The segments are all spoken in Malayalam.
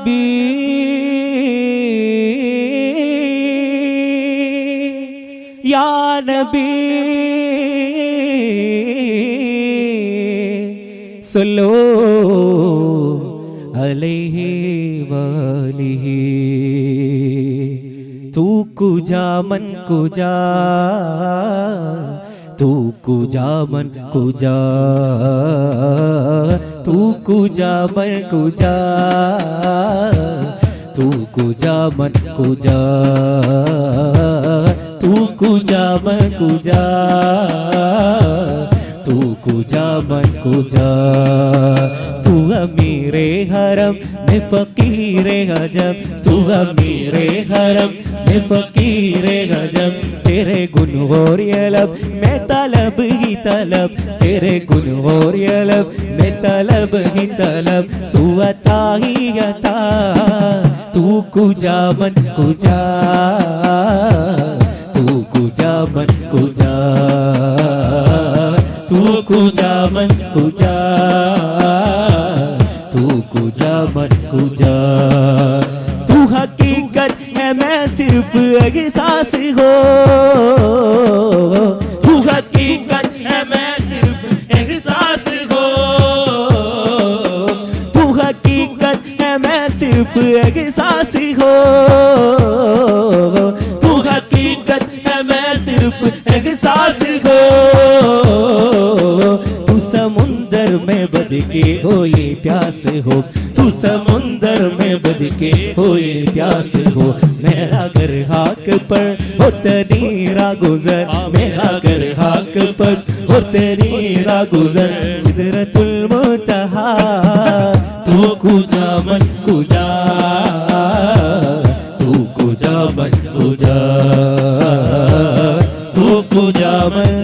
नबी। या नबी। सलो अलैहि वालिहि। तू कुजा मन कुजा। तू कुजा मन कुजा, तू कुजा मन कुजा, तू कुजा मन कुजा, तू कुजा मन कुजा। तू कुजा मन कुजा तू अमीरे हरम मैं फकीरे हजम तू अमीरे हरम मैं फकीरे हजम तेरे गुन और यलब मैं तलब ही तलब तेरे गुन और यलब मैं तलब ही तलब तू अता ही अता तू कुजा मन कुजा तू कुजा मन कुजा कुजा मन कुजा तू कुजा मन कुजा तू हकीकत है, मैं सिर्फ़ एहसास हो। तू हकीकत है, मैं सिर्फ़ एहसास हो। तू हकीकत है, मैं सिर्फ़ एहसास हो। हो। तू समुंदर में बद के हो प्यास हो। मेरा घर हाक पर हो तेरा गुजर मेरा घर हाक पर हो तेरा गुजर सिदरतुल मुतहा। तू कुजा मन कुजा तू कुजा मन कुजा तू कुजा मन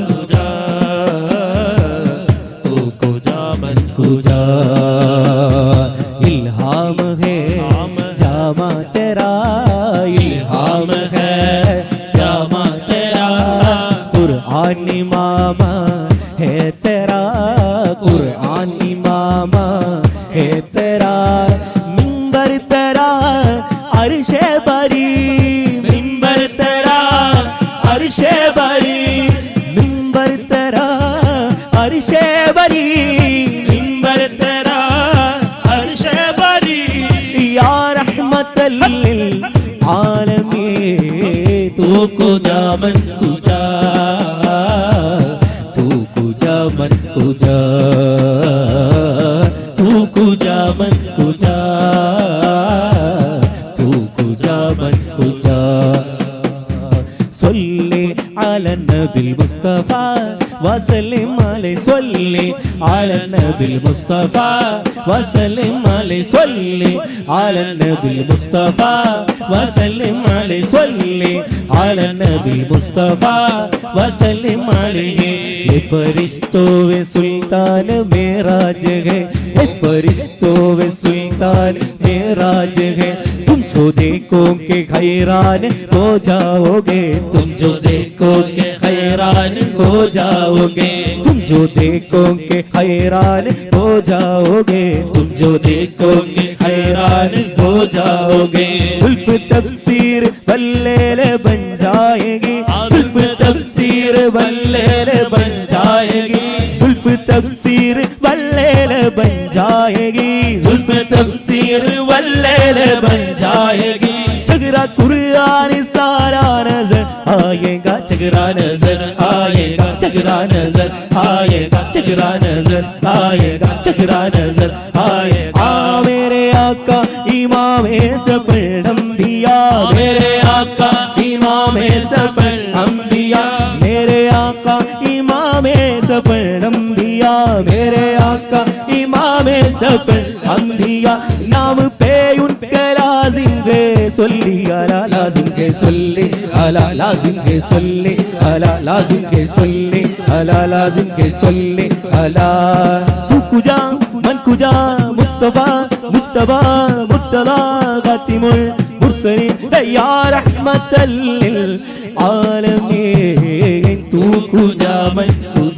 कुरआन इमामा है तेरा कुरआन इमामा है तेरा मिंबर तेरा अरशे बरी मिंबर तेरा अरशे बरी मिंबर तेरा अरशे बरी मिंबर तेरा अरशे बरी या रहमतल लिल आलमीन तू कुजा मन المصطفى وسلم عليه صلي على النبي المصطفى وسلم عليه صلي على النبي المصطفى وسلم عليه فرشتو سلطان میراج ہے فرشتو سلطان میراج ہے जो देखो के खैरान हो जाओगे। तुम जो देखो के खैरान हो जाओगे। तुम जो देखो के खैरान हो जाओगे। तुम जो देखो के हैरान हो जाओगे। सुल्फ तफसीर बल्ले बन जाएगी। सुल्फ तफसीर बल्ले बन जाएगी। सुल्फ तफसीर बल्ले बन जाएगी। सुल्फ तफसीर बल्लेल बन जाएगी। चगरा कुरान सारा नज़र आएगा चगरा नज़र आएगा चगरा नज़र आएगा चगरा नज़र आएगा चगरा नज़र आएगा। मेरे आका इमाम सफल अंबिया मेरे आका इमाम सफल अंबिया मेरे आका इमाम सफल अंबिया मेरे आका इमाम सफल அன்பியா நாம் பேயுன் கலாசிங்கே சொல்லி அலா லாசிங்கே சொல்லி அலா லாசிங்கே சொல்லி அலா லாசிங்கே சொல்லி அலா லாசிங்கே சொல்லி அலா துக்குஜா மன்குஜா முஸ்தபா முஸ்தபா முர்த்தலா காத்திமுல் முர்சலின் யா ரஹ்மத்தல் ஆலமே தூக்குஜா மன்குஜா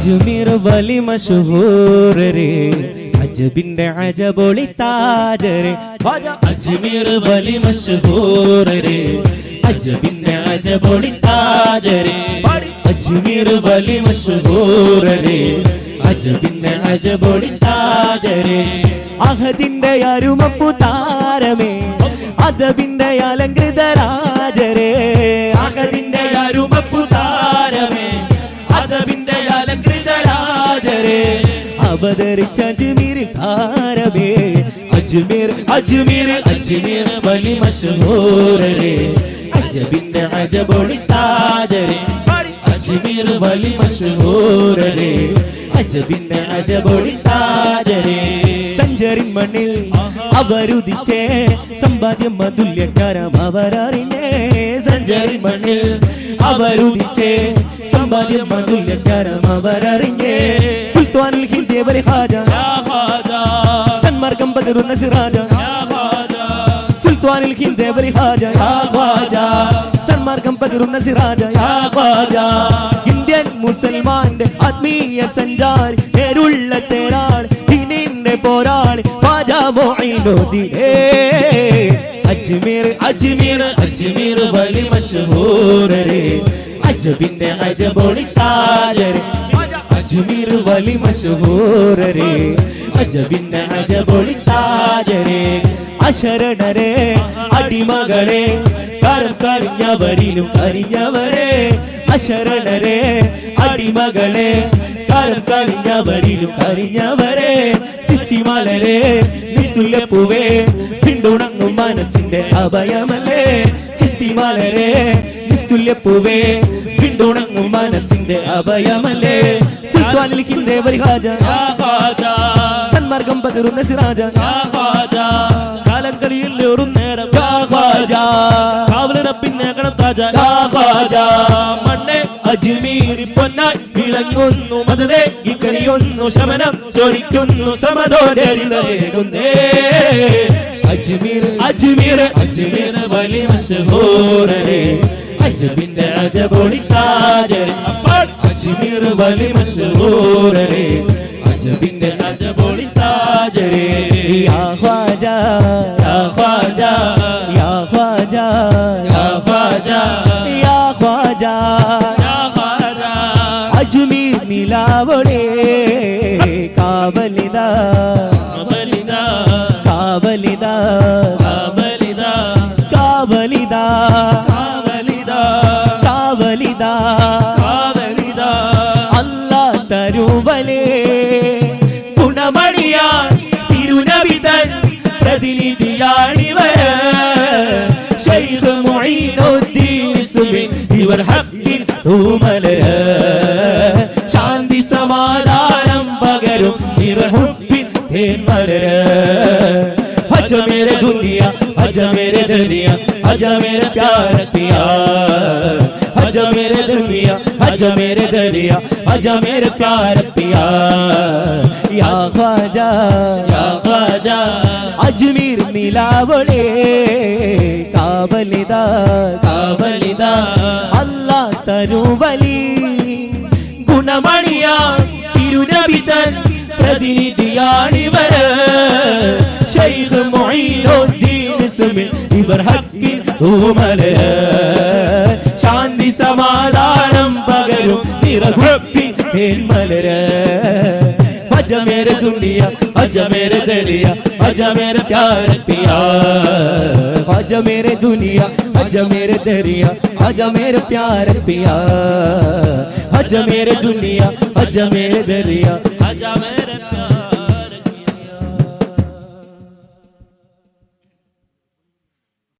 അജ്മീർ വലി മഷഹൂർ രേ അജബിന്റെ അജബൊളി താജരെ. അജ്മീർ വലി മഷഹൂർ രേ അജബിന്റെ അജബൊളി താജരെ. അജ്മീർ വലി മഷഹൂർ രേ അജബിന്റെ അജബൊളി താജരെ. അഹദിന്റെ അരുമപ്പു താരമേ. അദബിന്റെ അലങ്കൃത രാജരേ. അവതരിച്ച അജ്മീർ താരമേ അജ്മീർ അജ്മീർ അജ്മീർ വലി മഷൂരേ അജബിന്റെ അജബൊളി താജരേ. അജ്മീർ വലി മഷൂരേ അജബിന്റെ അജബൊളി താജരേ. സഞ്ചരി മണ്ണിൽ അവരുദിച്ചേ. സമ്പാദ്യം അതുല്യക്കാരം അവരറിഞ്ഞേ. സഞ്ചരി മണ്ണിൽ അവരുദിച്ചേ. സമ്പാദ്യം അതുല്യക്കാരം അവരറിഞ്ഞേ. സുൽത്താനുൽ ഹിന്ദേവലി ഹാജ സന്മാർഗം പകരുന്ന സിറാജ സുൽത്താനിൽ ഹിന്ദേവലി ഹാജ യാ ഖ്വാജ സന്മാർഗം പകരുന്ന സിറാജ ഇന്ത്യൻ മുസൽമാന്റെ ആത്മീയ സഞ്ചാരി പേരുള്ള തേരാൾ ഹിനിന്റെ പോരാളി ഹാജാ മൊയ്നുദ്ദീനേ. അജ്മീർ അജ്മീർ അജ്മീർ വലി മഷഹൂരേ അജബിന്റെ അജബോളി താജരെ അജ്മീർ വലി മഷഹൂരരെ അജബിന്റെ അജബോളി താജരെ അശരണരെ അടിമകളെ കരം അറിഞ്ഞവരെ അശരണരെ അടിമകളെ കരം അറിഞ്ഞവരെ ചിസ്തിമലരെ നിസ്തുല്യപ്പൂവേ പിന്തുണങ്ങും മനസ്സിന്റെ അഭയമല്ലേ. ചിസ്തിമലരെ നിസ്തുല്യപ്പൂവേ പിന്തുണങ്ങും മനസ്സിന്റെ അഭയമല്ലേ? സുൽത്താനിൽ കിന്തേവരി ഹാജ? സന്മാർഗം പകരുന്ന സിറാജ? കാലം കളിയിൽ ഒരു നേരം? കാവലറപ്പിന്നെ കണം താജ? മണ്ണെ അജ്മീരി പൊന്നായി വിളങ്ങുന്നു. മതതേ ഇക്കനിയൊന്നു ശമനം ചോദിക്കുന്നു. സമതോരേകുന്നേ അജ്മീർ അജ്മീർ. അജ്മീർ വലിയ മഷഹൂരേ അജബിന്റെ അജബൊളി താജരെ അജ്മീർ വലി മഷഹൂരേ അജബിന്റെ അജബൊളി താജരെ യാ ഖ്വാജ യാ ഖ്വാജ യാ ഖ്വാജ യാ ഖ്വാജ യാ ഖ്വാജ. യാ ഖ്വാജ. അജ്മീർ നിലാവളേ കാവലിദാ കാവലിദാ കാവലിദാ കാവലിദ കാവലിദ ഇവർ ഹക്കിൽ തൂമലര. ശാന്തി സമാധാനം പകരും ഇവർ ഹുബിൻ തേന്മലര അജമേര ദുനിയ അജമേര ദനിയ അജമേര പ്യാരത്തിയാ. हज मेरे दुनिया हज मेरे दरिया हज मेरे प्यार पिया या ख्वाजा या ख्वाजा अजमीर मिलावड़े കാവലിത കാവലിത അല്ലാ തരുവലി ഗുണമണിയാൻ തിരുനബിതൻ പ്രതിനിധിയാണിവര് ഷൈഖ് മൊയ്നുദ്ദീൻ ഇസ്മിൽ ഇവർ ഹക്കിൻ തൂമല് ശാന്തി സമാധാനം പകരും നിറകുപ്പി തേന്മലര അജമേര ദുനിയ അജമേര ദരിയ അജമേര പ്യാര പിയാ അജമേര ദുനിയ അജമേര ദരിയ അജമേര പ്യാര പിയാ അജമേര ദുനിയ അജമേര ദരിയ അജമേര